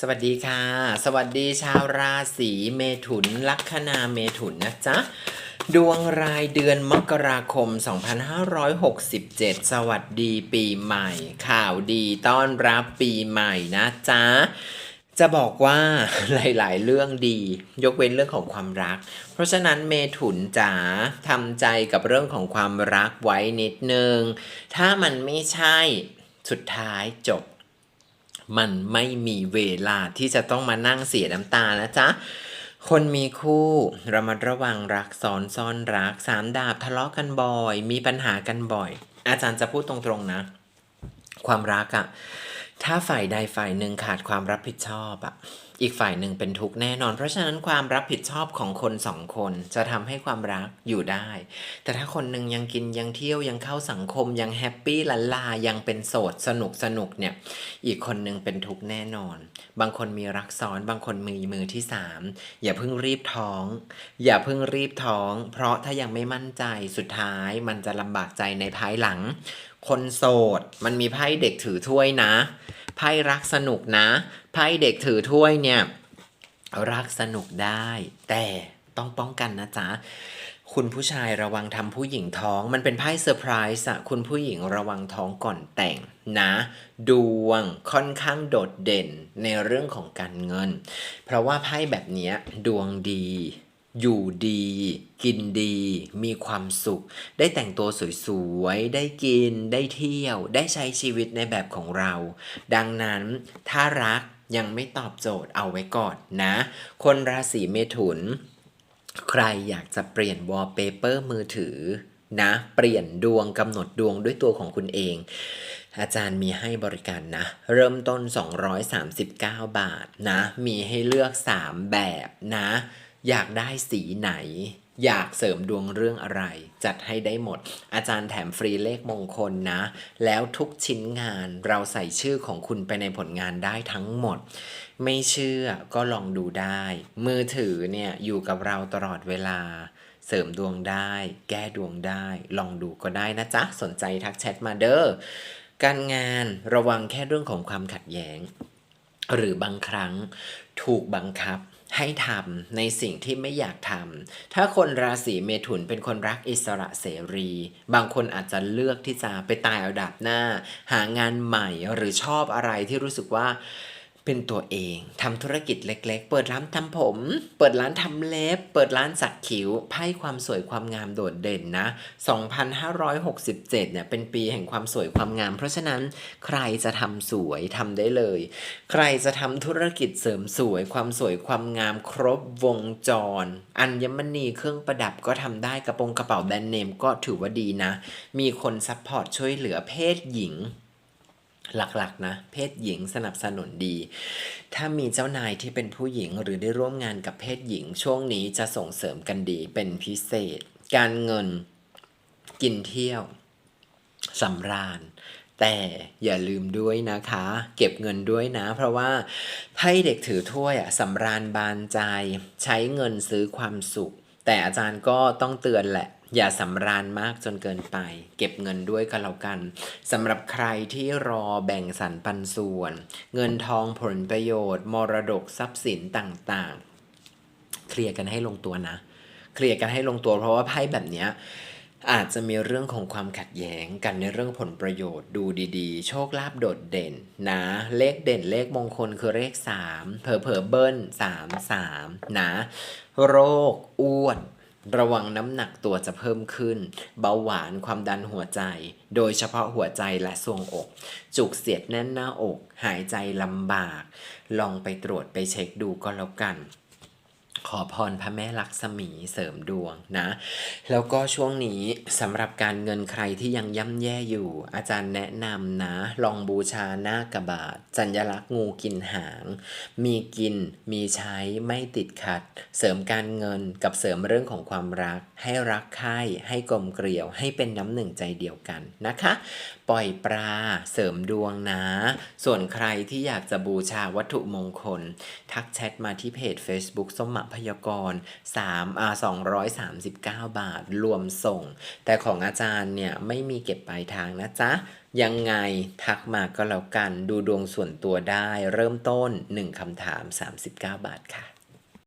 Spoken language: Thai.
สวัสดีค่ะ สวัสดีชาวราศีเมถุน ลัคนาเมถุนนะจ๊ะ ดวงรายเดือนมกราคม 2567 สวัสดีปีใหม่ ข่าวดีต้อนรับปีใหม่นะจ๊ะ จะบอกว่าหลายๆ เรื่องดี ยกเว้นเรื่องของความรัก เพราะฉะนั้นเมถุนจ๋าทำใจกับเรื่องของความรักไว้นิดนึง ถ้ามันไม่ใช่สุดท้ายจบ มันไม่มีเวลาที่จะต้องมานั่งเสียน้ำตานะจ๊ะคนมีคู่ระมัดระวังรักซ้อนซ่อนรักสามดาบทะเลาะกันบ่อย มีปัญหากันบ่อย อาจารย์จะพูดตรงๆนะ ความรักอะถ้าฝ่ายใดฝ่ายหนึ่งขาดความรับผิดชอบอะ อีกฝ่ายหนึ่งเป็นทุกข์แน่นอน เพราะฉะนั้นความรับผิดชอบของคนสองคนจะทำให้ความรักอยู่ได้ แต่ถ้าคนหนึ่งยังกินยังเที่ยวยังเข้าสังคมยังแฮปปี้ลันลายังเป็นโสดสนุกสนุกเนี่ยอีกคนหนึ่งเป็นทุกข์แน่นอน บางคนมีรักซ้อน บางคนมีมือที่สามอย่าเพิ่งรีบท้อง อย่าเพิ่งรีบท้อง เพราะถ้ายังไม่มั่นใจสุดท้ายมันจะลำบากใจในภายหลัง คนโสดมันมีไพ่เด็กถือถ้วยนะ ไพ่รักสนุกนะไพ่เด็กถือถ้วยเนี่ย รักสนุกได้ แต่ต้องป้องกันนะจ๊ะคุณผู้ชายระวังทำผู้หญิงท้อง มันเป็นไพ่เซอร์ไพรส์อะคุณผู้หญิงระวังท้องก่อนแต่งนะ ดวงค่อนข้างโดดเด่นในเรื่องของการเงิน เพราะว่าไพ่แบบนี้ดวงดี อยู่ดี กินดี มีความสุข ได้แต่งตัวสวยๆ ได้กิน ได้เที่ยว ได้ใช้ชีวิตในแบบของเรา ดังนั้นถ้ารักยังไม่ตอบโจทย์เอาไว้ก่อนนะ คนราศีเมถุน ใครอยากจะเปลี่ยนวอลเปเปอร์มือถือนะ เปลี่ยนดวงกำหนดดวงด้วยตัวของคุณเองอาจารย์มีให้บริการนะ เริ่มต้น 239 บาทนะ มีให้เลือก 3 แบบนะ อยากได้สีไหน อยากเสริมดวงเรื่องอะไร จัดให้ได้หมด อาจารย์แถมฟรีเลขมงคลนะ แล้วทุกชิ้นงานเราใส่ชื่อของคุณไปในผลงานได้ทั้งหมด ไม่เชื่อก็ลองดูได้ มือถือเนี่ยอยู่กับเราตลอดเวลาเสริมดวงได้ แก้ดวงได้ ลองดูก็ได้นะจ๊ะ สนใจทักแชทมาเด้อ การงานระวังแค่เรื่องของความขัดแย้ง หรือบางครั้งถูกบังคับ ให้ทำในสิ่งที่ไม่อยากทำถ้าคนราศีเมถุนเป็นคนรักอิสระเสรี บางคนอาจจะเลือกที่จะไปตายเอาดับหน้า หางานใหม่หรือชอบอะไรที่รู้สึกว่า เป็นตัวเอง ทำธุรกิจเล็ก ๆ เปิดร้านทำผม เปิดร้านทำเล็บ เปิดร้านสักคิ้ว ไพ่ความสวยความงามโดดเด่นนะ 2567 เนี่ย เป็นปีแห่งความสวยความงาม เพราะฉะนั้นใครจะทำสวยทำได้เลย ใครจะทำธุรกิจเสริมสวยความสวยความงามครบวงจร อัญมณีเครื่องประดับก็ทำได้กระโปรงกระเป๋าแบรนด์เนมก็ถือว่าดีนะ มีคนซัพพอร์ตช่วยเหลือเพศหญิง หลักๆนะเพศหญิงสนับสนุนดี ถ้ามีเจ้านายที่เป็นผู้หญิงหรือได้ร่วมงานกับเพศหญิง ช่วงนี้จะส่งเสริมกันดีเป็นพิเศษ การเงินกินเที่ยวสำราญแต่อย่าลืมด้วยนะคะ เก็บเงินด้วยนะ เพราะว่าไพ่เด็กถือถ้วยอะสำราญบานใจ ใช้เงินซื้อความสุข แต่อาจารย์ก็ต้องเตือนแหละ อย่าสำราญมากจนเกินไป เก็บเงินด้วยก็แล้วกันสำหรับใครที่รอแบ่งสรรปันส่วน เงินทองผลประโยชน์ มรดกทรัพย์สินต่างๆ เคลียร์กันให้ลงตัวนะ เคลียร์กันให้ลงตัวเพราะว่าไพ่แบบเนี้ยอาจจะมีเรื่องของความขัดแย้งกันในเรื่องผลประโยชน์ดูดีๆ โชคลาภโดดเด่นนะ เลขเด่นเลขมงคลคือเลข 3 เผลอเผอเบิ้ล3 3นะ โรคอ้วน ระวังน้ำหนักตัวจะเพิ่มขึ้น เบาหวานความดันหัวใจ โดยเฉพาะหัวใจและทรวงอก จุกเสียดแน่นหน้าอก หายใจลำบาก ลองไปตรวจไปเช็คดูก็แล้วกัน ขอพรพระแม่ลักษมีเสริมดวงนะ แล้วก็ช่วงนี้สำหรับการเงินใครที่ยังย่ำแย่อยู่ อาจารย์แนะนำนะ ลองบูชาหน้ากระบาทสัญลักษณ์งูกินหาง มีกินมีใช้ไม่ติดขัด เสริมการเงินกับเสริมเรื่องของความรัก ให้รักใคร่ให้กลมเกลียวให้เป็นน้ำหนึ่งใจเดียวกันนะคะ ปล่อยปลาเสริมดวงนะ ส่วนใครที่อยากจะบูชาวัตถุมงคล ทักแชทมาที่เพจ Facebook ส้มหมะพยากร3อ่า239 บาทรวมส่ง แต่ของอาจารย์เนี่ยไม่มีเก็บปลายทางนะจ๊ะ ยังไงทักมาก็แล้วกันดูดวงส่วนตัวได้เริ่มต้น 1คำถาม 39 บาทค่ะ